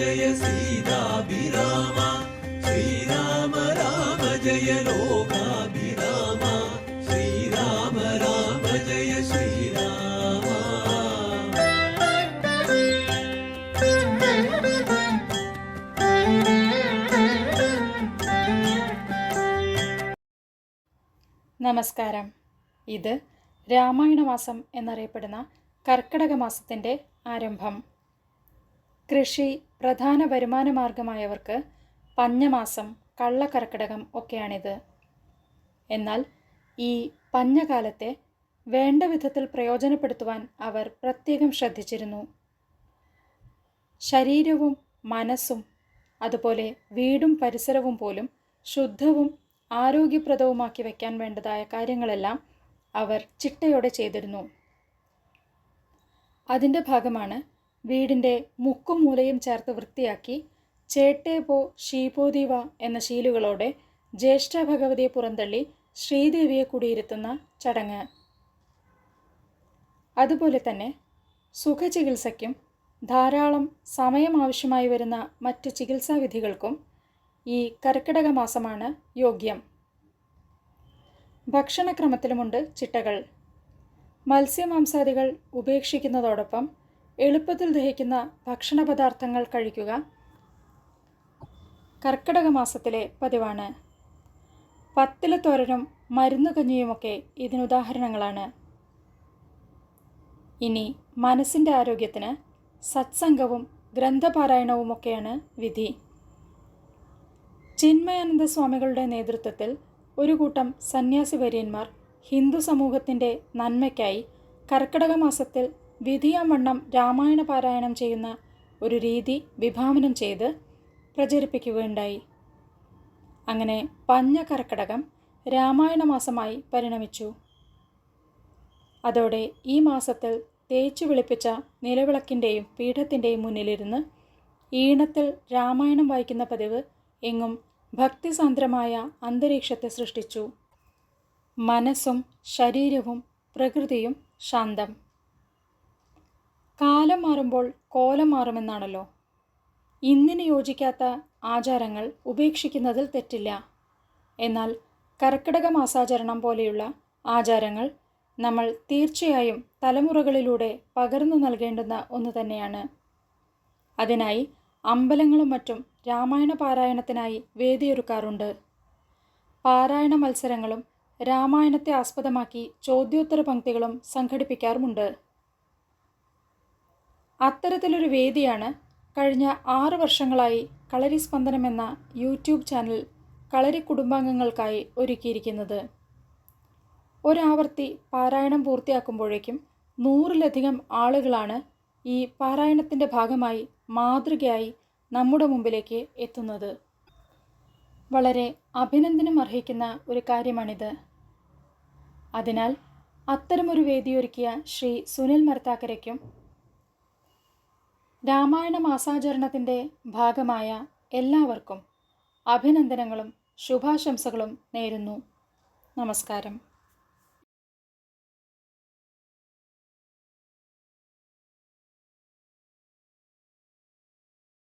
ജയ സീതാഭിരാമ. ശ്രീരാമ രാമ ജയ ലോകാഭിരാമ. ശ്രീരാമ രാമ ജയ ശ്രീരാമ. നമസ്കാരം. ഇത് രാമായണമാസം എന്നറിയപ്പെടുന്ന കർക്കിടക മാസത്തിന്റെ ആരംഭം. കൃഷി പ്രധാന വരുമാന മാർഗമായവർക്ക് പഞ്ഞമാസം കള്ളക്കർക്കിടകം ഒക്കെയാണിത്. എന്നാൽ ഈ പഞ്ഞകാലത്തെ വേണ്ട വിധത്തിൽ പ്രയോജനപ്പെടുത്തുവാൻ അവർ പ്രത്യേകം ശ്രദ്ധിച്ചിരുന്നു. ശരീരവും മനസ്സും അതുപോലെ വീടും പരിസരവും പോലും ശുദ്ധവും ആരോഗ്യപ്രദവുമാക്കി വയ്ക്കാൻ വേണ്ടതായ കാര്യങ്ങളെല്ലാം അവർ ചിട്ടയോടെ ചെയ്തിരുന്നു. അതിന്റെ ഭാഗമാണ് വീടിന്റെ മുക്കും മൂലയും ചേർത്ത് വൃത്തിയാക്കി ചേട്ടേ പോ ഷീപോദീവ എന്ന ശീലുകളോടെ ജ്യേഷ്ഠ ഭഗവതിയെ പുറന്തള്ളി ശ്രീദേവിയെ കുടിയിരുത്തുന്ന ചടങ്ങ്. അതുപോലെ തന്നെ സുഖചികിത്സയ്ക്കും ധാരാളം സമയം ആവശ്യമായി വരുന്ന മറ്റു ചികിത്സാവിധികൾക്കും ഈ കർക്കിടക മാസമാണ് യോഗ്യം. ഭക്ഷണക്രമത്തിലുമുണ്ട് ചിട്ടകൾ. മത്സ്യമാംസാദികൾ ഉപേക്ഷിക്കുന്നതോടൊപ്പം എളുപ്പത്തിൽ ദഹിക്കുന്ന ഭക്ഷണ പദാർത്ഥങ്ങൾ കഴിക്കുക. കർക്കിടക മാസത്തിലെ പതിവാണ്. പത്തില തോരനും മരുന്ന് കഞ്ഞിയുമൊക്കെ ഇതിനുദാഹരണങ്ങളാണ്. ഇനി മനസ്സിന്റെ ആരോഗ്യത്തിന് സത്സംഗവും ഗ്രന്ഥപാരായണവുമൊക്കെയാണ് വിധി. ചിന്മയാനന്ദ സ്വാമികളുടെ നേതൃത്വത്തിൽ ഒരു കൂട്ടം സന്യാസി വര്യന്മാർ ഹിന്ദു സമൂഹത്തിന്റെ നന്മയ്ക്കായി കർക്കിടക മാസത്തിൽ വിധിയാവണ്ണം രാമായണ പാരായണം ചെയ്യുന്ന ഒരു രീതി വിഭാവനം ചെയ്ത് പ്രചരിപ്പിക്കുകയുണ്ടായി. അങ്ങനെ പഞ്ഞ കർക്കടകം രാമായണ മാസമായി പരിണമിച്ചു. അതോടെ ഈ മാസത്തിൽ തേച്ചു വിളിപ്പിച്ച നിലവിളക്കിന്റെയും പീഠത്തിന്റെയും മുന്നിലിരുന്ന് ഈണത്തിൽ രാമായണം വായിക്കുന്ന പതിവ് എങ്ങും ഭക്തിസാന്ദ്രമായ അന്തരീക്ഷത്തെ സൃഷ്ടിച്ചു. മനസ്സും ശരീരവും പ്രകൃതിയും ശാന്തം. കാലം മാറുമ്പോൾ കോലം മാറുമെന്നാണല്ലോ. ഇന്നിന് യോജിക്കാത്ത ആചാരങ്ങൾ ഉപേക്ഷിക്കുന്നതിൽ തെറ്റില്ല. എന്നാൽ കർക്കിടക മാസാചരണം പോലെയുള്ള ആചാരങ്ങൾ നമ്മൾ തീർച്ചയായും തലമുറകളിലൂടെ പകർന്നു നൽകേണ്ടുന്ന ഒന്ന് തന്നെയാണ്. അതിനായി അമ്പലങ്ങളും മറ്റും രാമായണ പാരായണത്തിനായി വേദിയൊരുക്കാറുണ്ട്. പാരായണ മത്സരങ്ങളും രാമായണത്തെ ആസ്പദമാക്കി ചോദ്യോത്തര പങ്ക്തികളും സംഘടിപ്പിക്കാറുമുണ്ട്. അത്തരത്തിലൊരു വേദിയാണ് കഴിഞ്ഞ ആറ് വർഷങ്ങളായി കളരി സ്പന്ദനം എന്ന യൂട്യൂബ് ചാനൽ കളരി കുടുംബാംഗങ്ങൾക്കായി ഒരുക്കിയിരിക്കുന്നത്. ഒരാവർത്തി പാരായണം പൂർത്തിയാക്കുമ്പോഴേക്കും നൂറിലധികം ആളുകളാണ് ഈ പാരായണത്തിന്റെ ഭാഗമായി മാതൃകയായി നമ്മുടെ മുമ്പിലേക്ക് എത്തുന്നത്. വളരെ അഭിനന്ദനം അർഹിക്കുന്ന ഒരു കാര്യമാണിത്. അതിനാൽ അത്തരമൊരു വേദിയൊരുക്കിയ ശ്രീ സുനിൽ മരത്താക്കരയ്ക്കും രാമായണ മാസാചരണത്തിന്റെ ഭാഗമായ എല്ലാവർക്കും അഭിനന്ദനങ്ങളും ശുഭാശംസകളും നേരുന്നു. നമസ്കാരം.